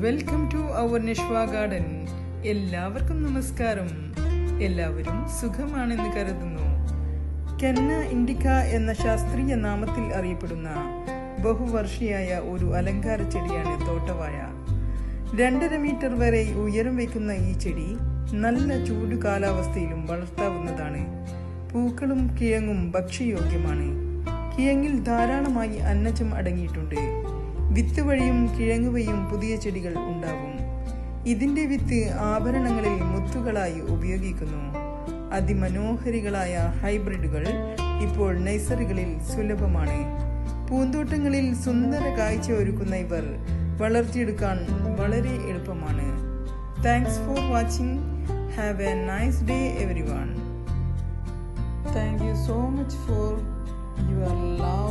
Welcome to our Nishva garden. എല്ലാവർക്കും നമസ്കാരം. എല്ലാവരും സുഖമാണെന്ന് കരുതുന്നു. കെന്ന ഇൻഡിക്ക എന്ന ശാസ്ത്രീയ നാമത്തിൽ അറിയപ്പെടുന്ന ബഹുവർഷിയായ ഒരു അലങ്കാര ചെടിയാണ് തോട്ടവായ രണ്ടര മീറ്റർ വരെ ഉയരം വയ്ക്കുന്ന ഈ ചെടി നല്ല ചൂട് കാലാവസ്ഥയിലും വളർത്താവുന്നതാണ്. പൂക്കളും കിഴങ്ങും ഭക്ഷ്യയോഗ്യമാണ്. കിഴങ്ങിൽ ധാരാളമായി അന്നജം അടങ്ങിയിട്ടുണ്ട്. വിത്ത് വഴിയും കിഴങ്ങ് പുതിയ ചെടികൾ ഉണ്ടാകും. ഇതിന്റെ വിത്ത് ആഭരണങ്ങളിൽ മുത്തുകളായി ഉപയോഗിക്കുന്നു. അതിമനോഹരികളായ ഹൈബ്രിഡുകൾ ഇപ്പോൾ നഴ്സറികളിൽ സുലഭമാണ്. പൂന്തോട്ടങ്ങളിൽ സുന്ദര കാഴ്ച ഒരുക്കുന്ന ഇവർ വളർത്തിയെടുക്കാൻ വളരെ എളുപ്പമാണ്. Thanks for watching have a nice day everyone thank you so much for your love